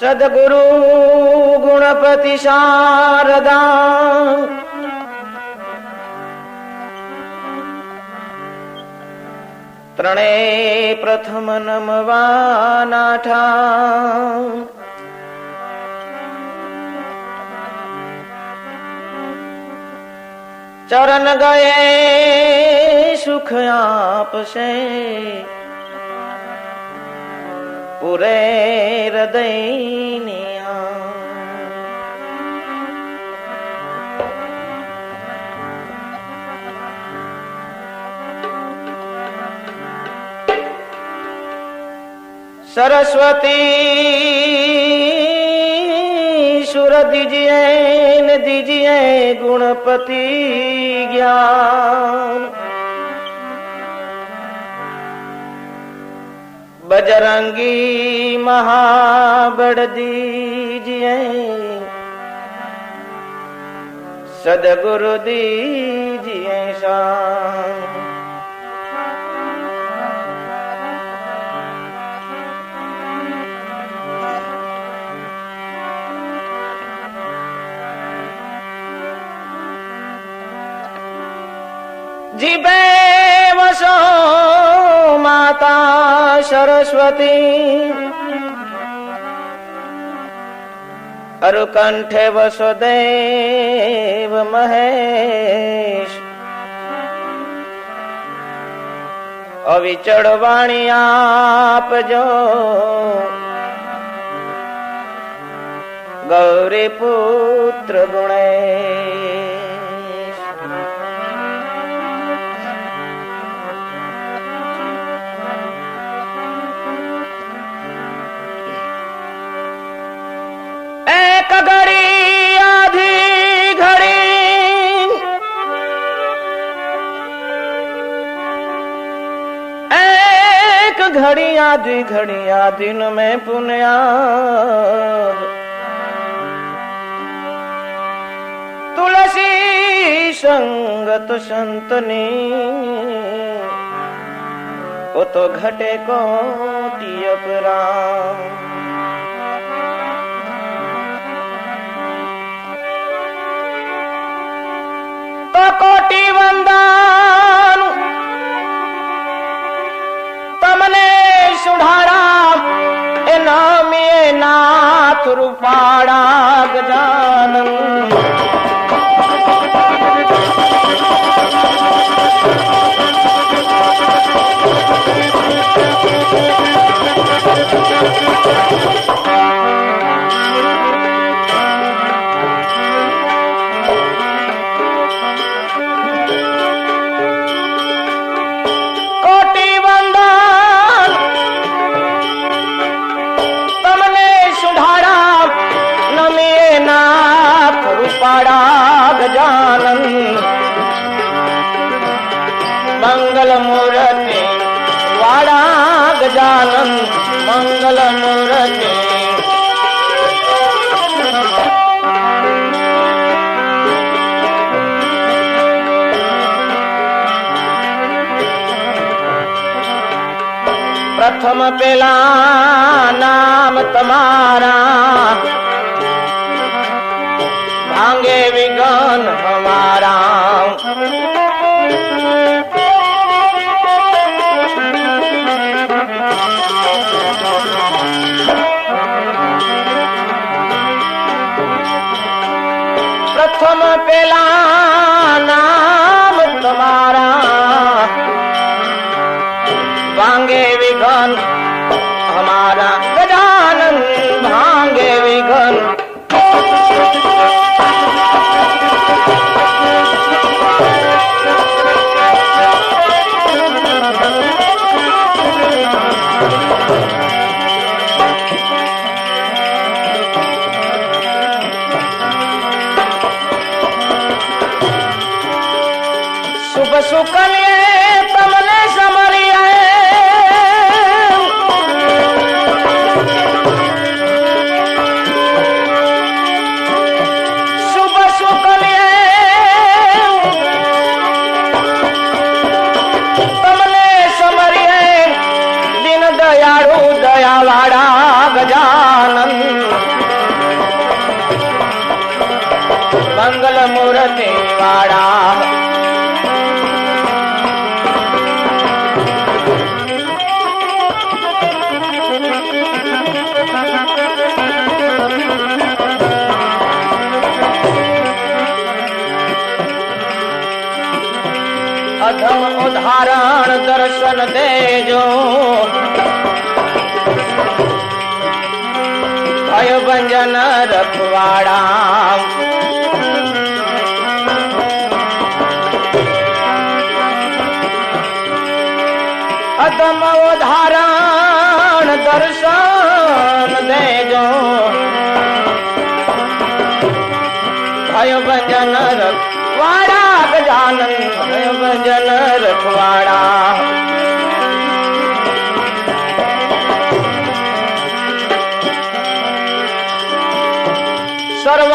સદગુરુ ગુણપતિ શારદા ત્રણે પ્રથમ નમવા નાઠા ચરણ ગયે સુખ આપશે પુરે હૃદયને સરસ્વતી સુર દીજીએ ને દીજીએ ગુણપતિ જ્ઞાન बजरंगी महाबड़ दीजिए सदगुरु दीजिए शाम जी बे वसो માતા સરસ્વતી અરુકંઠે વસુદેવ મહેશ અવિચળ વાણી આપજો ગૌરી પુત્ર ગુણેશ ઘડી આધી ઘડી એક ઘડી આધી ઘડી આધીન મેં પુન્યા તુલસી સંગત સંતની ઓ તો ઘટે કોટી અપરા તો કોટી વંદન. તમને સુઢાડા એ નામે નાથ રૂપાળા ગજાન Thank કોટી રૂપાડા ગજાનન મંગલ મૂર્તિ વાડા ગજાનન મંગલ મૂર્તિ પ્રથમ પેલા નામ તમારા ભાંગે વિગન હમારા પ્રથમ પેલા નામ તમારા. મીરા વાડા ગજાનન મંગલ મૂર્તિ વાડા અધમ ઉદાહરણ દર્શન દેજો ભંજન રખવાડા અધમ ઉદાહરણ દર્શન દેજો. ભય ભંજન રખવાડા ગજાનન ભય ભંજન રખવાડા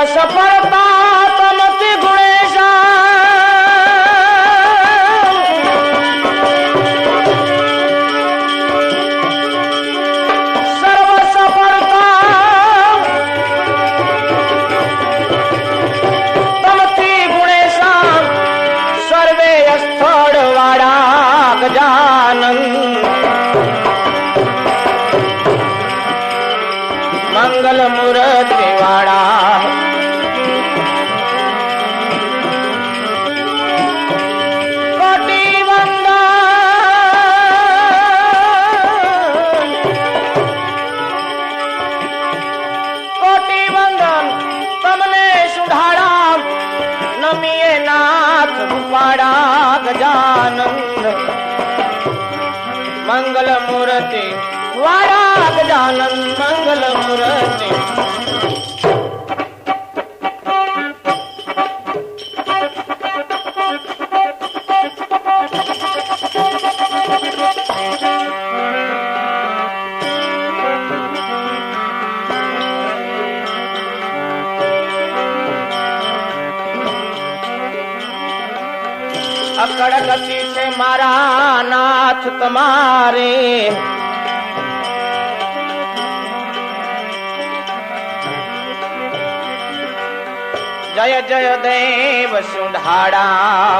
সফলতা મંગલ મૂર્તિ વાળા ગજાનંદ મંગલ મૂર્તિ અકળ ગતિ મારા તમારે. જય જય દેવ સુંઢાડા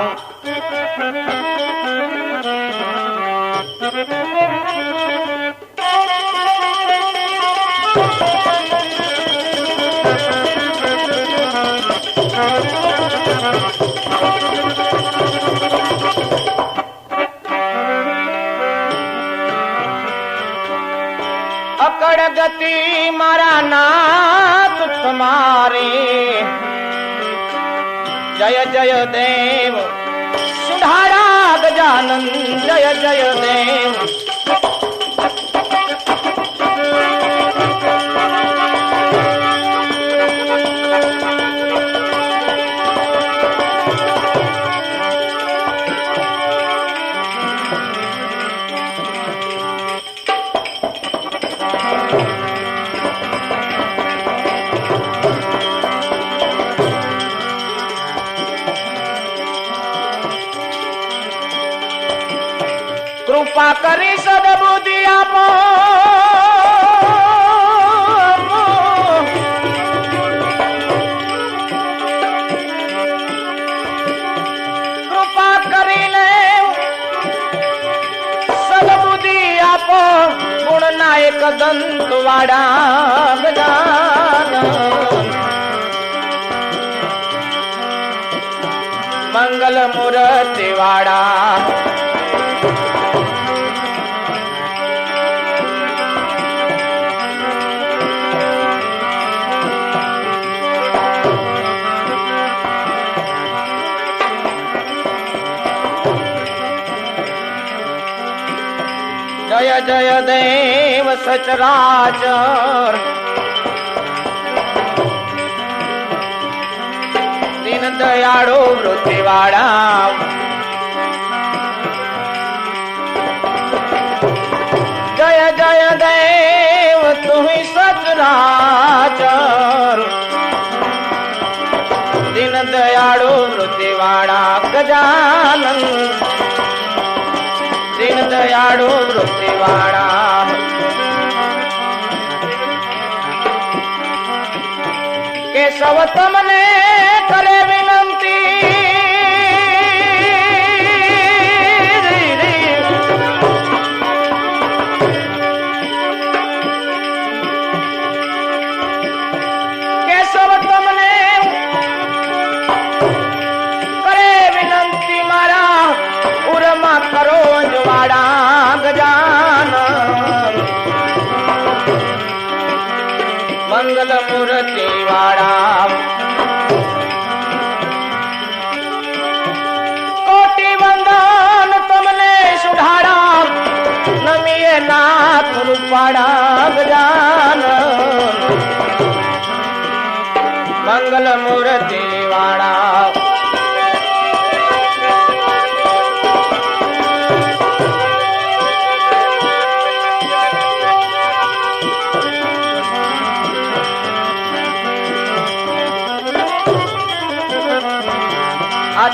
અકળ ગતિ મારા નાથ તમારી. જય જય દેવ. સુધારા ગજાનંદ જય જય દેવ. વાળા જય જય દેવ સચરાચર દીન દયાળો વૃત્તિવાળા જય જય દેવ તું સચરાચર દીન દયાળુ વૃત્તિવાળા ગજાનંદ દીન દયાળુ વૃત્તિવાળા. કેશવ તમને કરે હાથ રૂપાડા ગજાન મંગલ મૂર્તિ વાળા.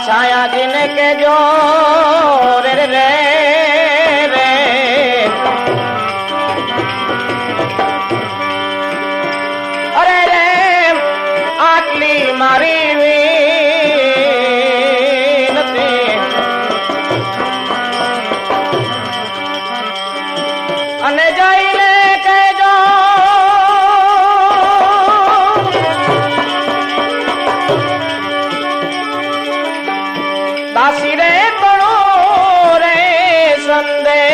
છાયા જીને કેજો રે રે. રે.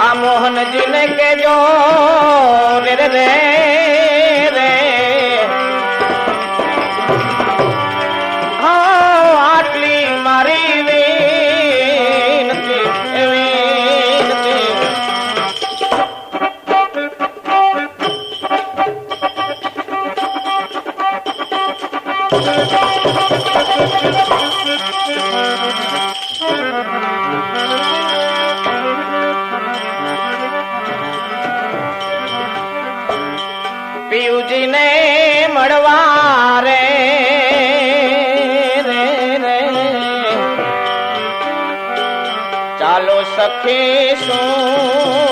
આ મોહનજીને કેજો રે રે. સખે સોનમાં.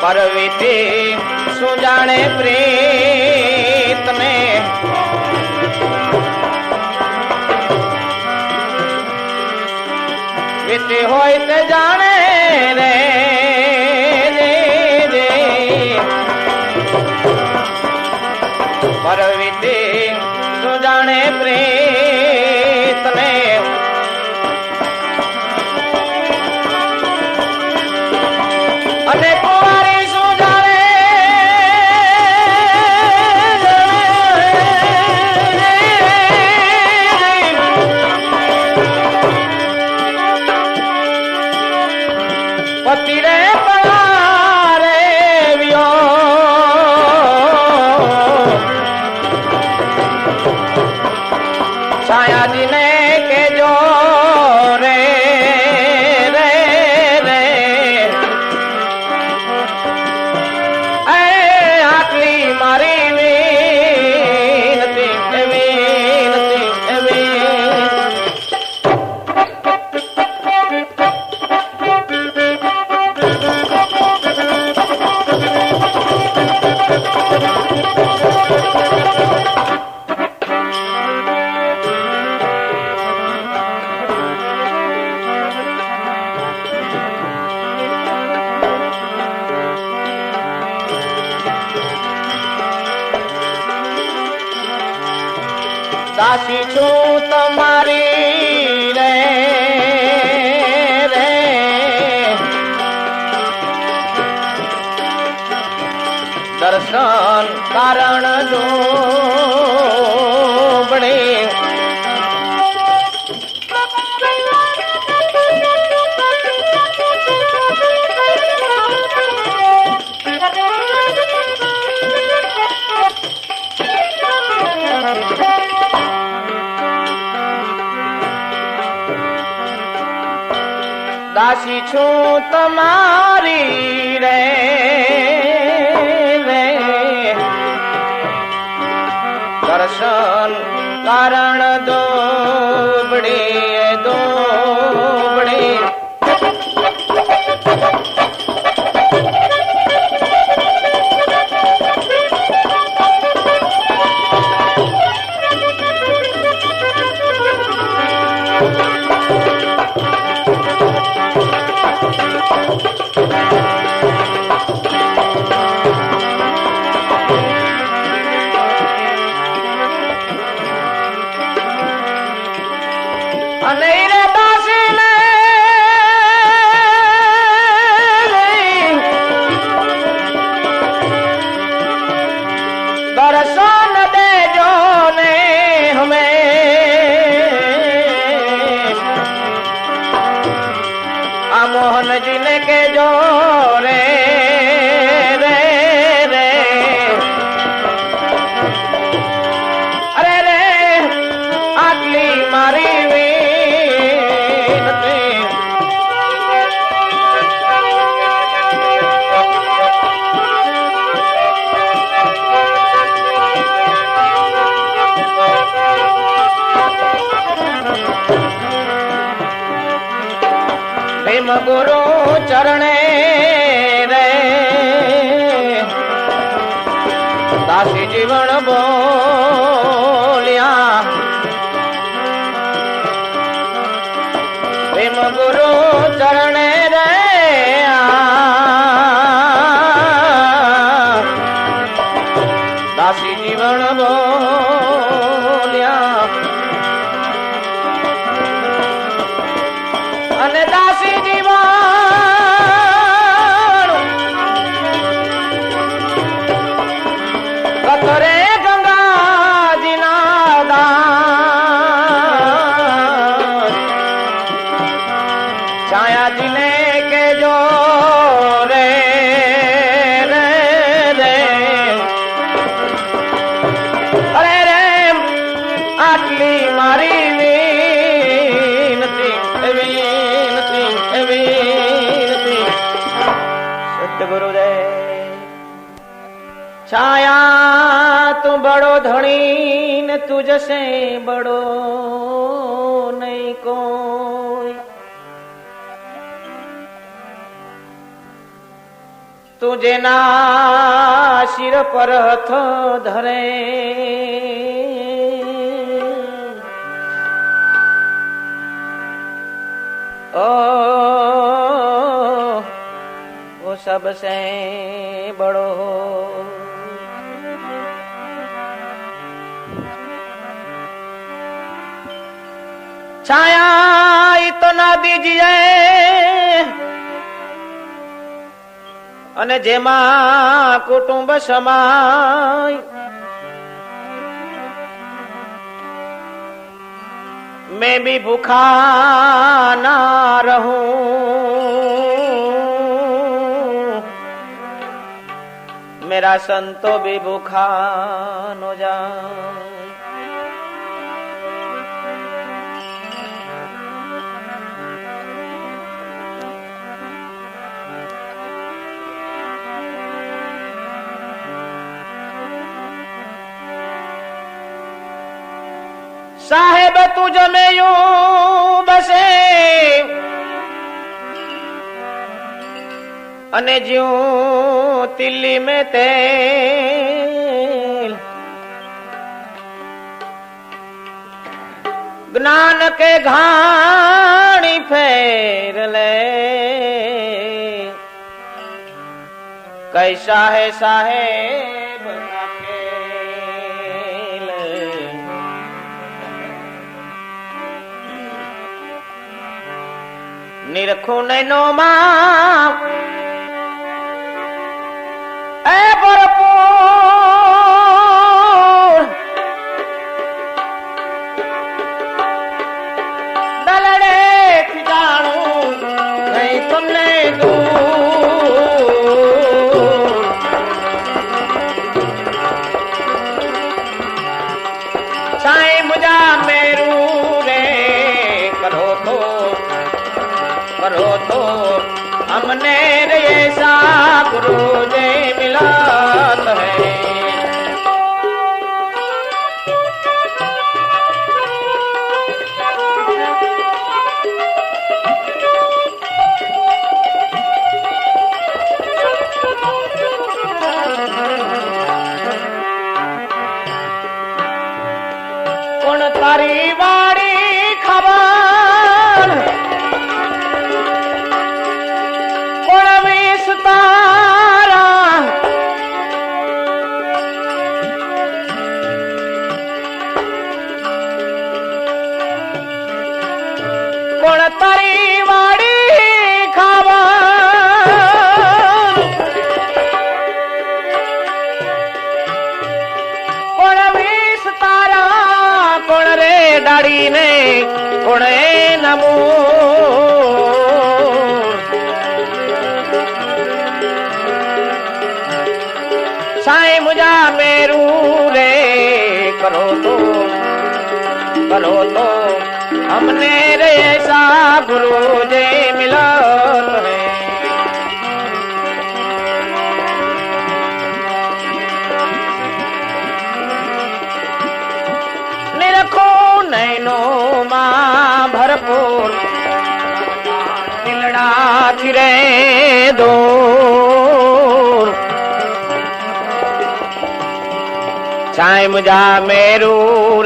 પરવીથી શું જાણે પ્રીતને. વીતી હોય તે જાણે દર્શન કારણ જોબણે દાસી છું તમારી રે. દર્શન કારણ દોબડી દોબડી ગુરુ ચરણે રે. દાસી જીવન બોલ્યા. પ્રેમ ગુરુ ચરણે તું જશે બડો નહીં કોઈ. તું જેના શિર પર હથ ધરે. ઓ સબસે બડો छाया इतना दीजिए અને જેમાં કુટુંબ સમાય मैं भी भूखा ना रहूं मेरा संतो भी भूखा न जाए તુજ મેયું બસે અને જ્યું તિલ્લી મેં તે જ્ઞાન કે ઘાણી ફેર લે કૈસા હે સાહેબ নিরখুন নমা કોણ તારી વાડી નમો. સાંઈ મુજા મેરું રે કરો તો કરો તો અમને રે સાભ રે દોર. સાઈમ જા મેરુ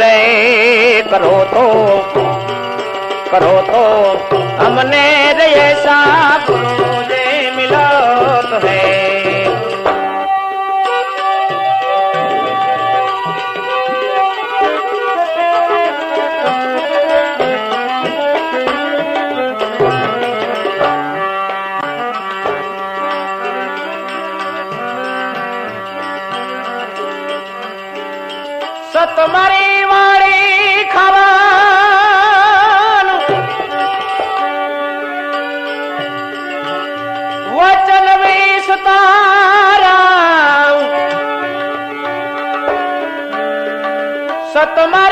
રે કરો તો કરો તો અમને રે સા સતમારી વાળી ખાવાનું. વચન વિસ્તારા તારા સતમારી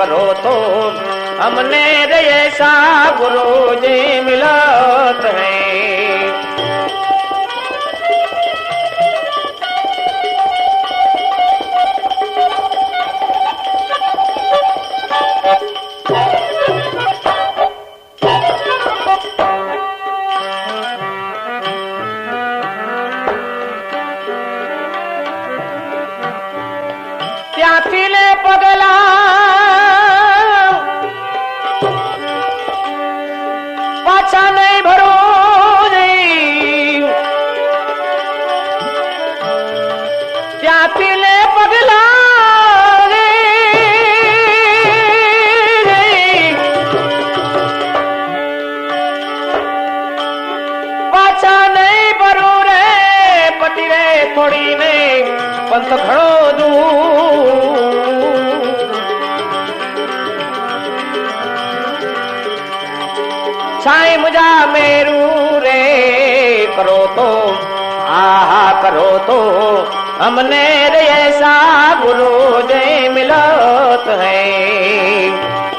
કરો તો અમને રે સા ગુરુજી મિલા પંથ ઘણો સાંઈ મુજા મેરું રે, કરો તો, આહા, કરો તો, અમને રે એસા ગુરુ જય મિલત હૈ.